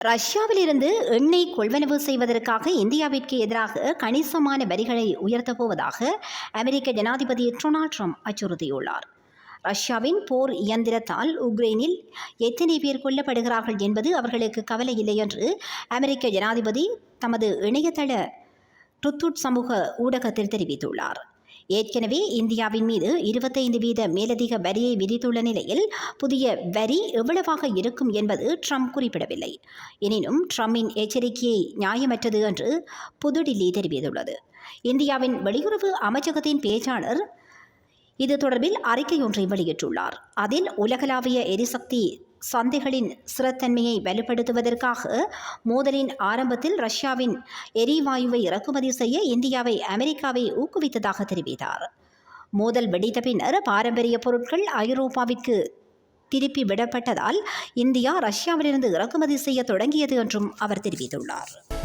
ரஷ்யாவிலிருந்து எண்ணெய் கொள்வனவு செய்வதற்காக இந்தியாவிற்கு எதிராக கணிசமான வரிகளை உயர்த்தப் போவதாக அமெரிக்க ஜனாதிபதி டொனால்ட் ட்ரம்ப் அச்சுறுத்தியுள்ளார். ரஷ்யாவின் போர் இயந்திரத்தால் உக்ரைனில் எத்தனை பேர் கொல்லப்படுகிறார்கள் என்பது அவர்களுக்கு கவலை இல்லை என்று அமெரிக்க ஜனாதிபதி தமது இணையதள டுத்துட் சமூக ஊடகத்தில் தெரிவித்துள்ளார். ஏற்கனவே இந்தியாவின் மீது இருபத்தைந்து வீத மேலதிக வரியை விதித்துள்ள நிலையில் புதிய வரி எவ்வளவாக இருக்கும் என்பது ட்ரம்ப் குறிப்பிடவில்லை. எனினும் ட்ரம்பின் எச்சரிக்கையை நியாயமற்றது என்று புதுடில்லி தெரிவித்துள்ளது. இந்தியாவின் வெளியுறவு அமைச்சகத்தின் பேச்சாளர் இது தொடர்பில் அறிக்கை ஒன்றை வெளியிட்டுள்ளார். அதில் உலகளாவிய எரிசக்தி சந்தைகளின் ஸ்திரத்தன்மையை வலுப்படுத்துவதற்காக மோதலின் ஆரம்பத்தில் ரஷ்யாவின் எரிவாயுவை இறக்குமதி செய்ய இந்தியாவை அமெரிக்காவை ஊக்குவித்ததாக தெரிவித்தார். மோதல் வெடித்த பின்னர் பாரம்பரிய பொருட்கள் ஐரோப்பாவிற்கு திருப்பி விடப்பட்டதால் இந்தியா ரஷ்யாவிலிருந்து இறக்குமதி செய்ய தொடங்கியது என்றும் அவர் தெரிவித்துள்ளார்.